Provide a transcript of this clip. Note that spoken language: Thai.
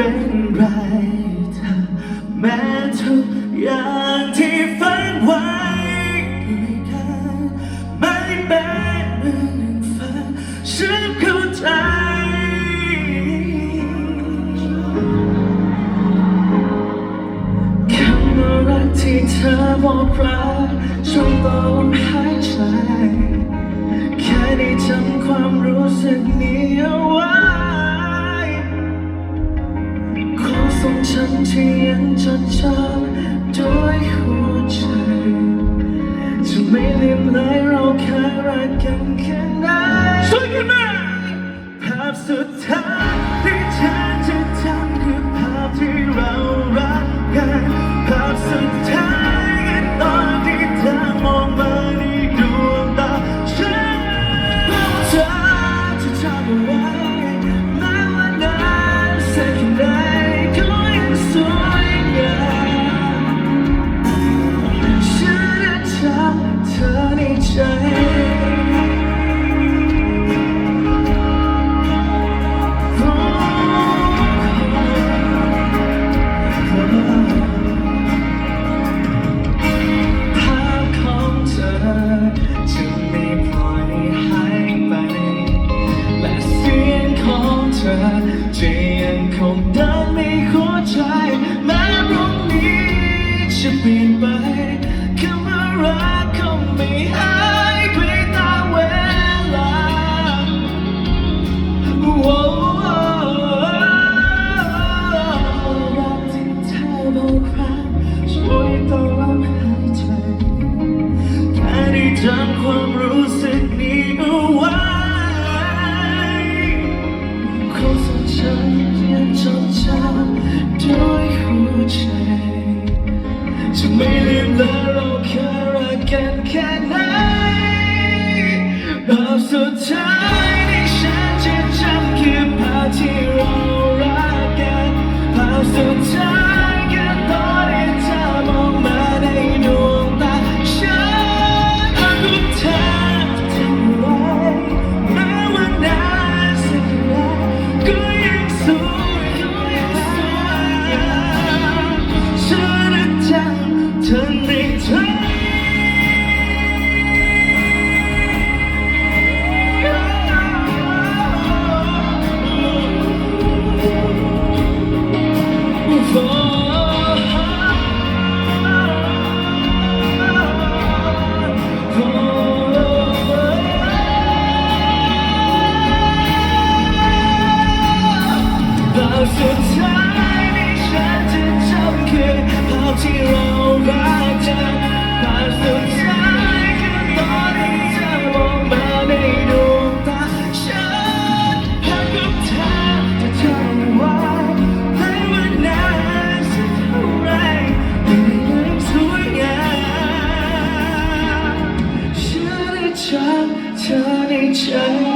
เป็นไรเธอแม้ทุกอย่างที่ฝันไว้ด้วยกันไม่เป็นเหมือนฝันฉันเข้าใจคำว่ารักที่เธอบอกรักช่วงตอนหายใจแค่ได้จำความรู้สึกนี้เอา สุดท้าย จะเปลี่ยนไปคำว่ารักคงไม่หายไปตามเวลาโอ้รักที่เธอบอกรักช่วยต่อลมหายใจแค่ได้จำความรู้ จะไม่ลืมเลยเราเคยรักกันแค่ไหนภาพสุดท้ายที่ฉันจะจำคือภาพที่เรารักกันภาพสุดท้าย ธอในใจภาพสุดท้ายที่ฉันจะจำคือภาพที่เราา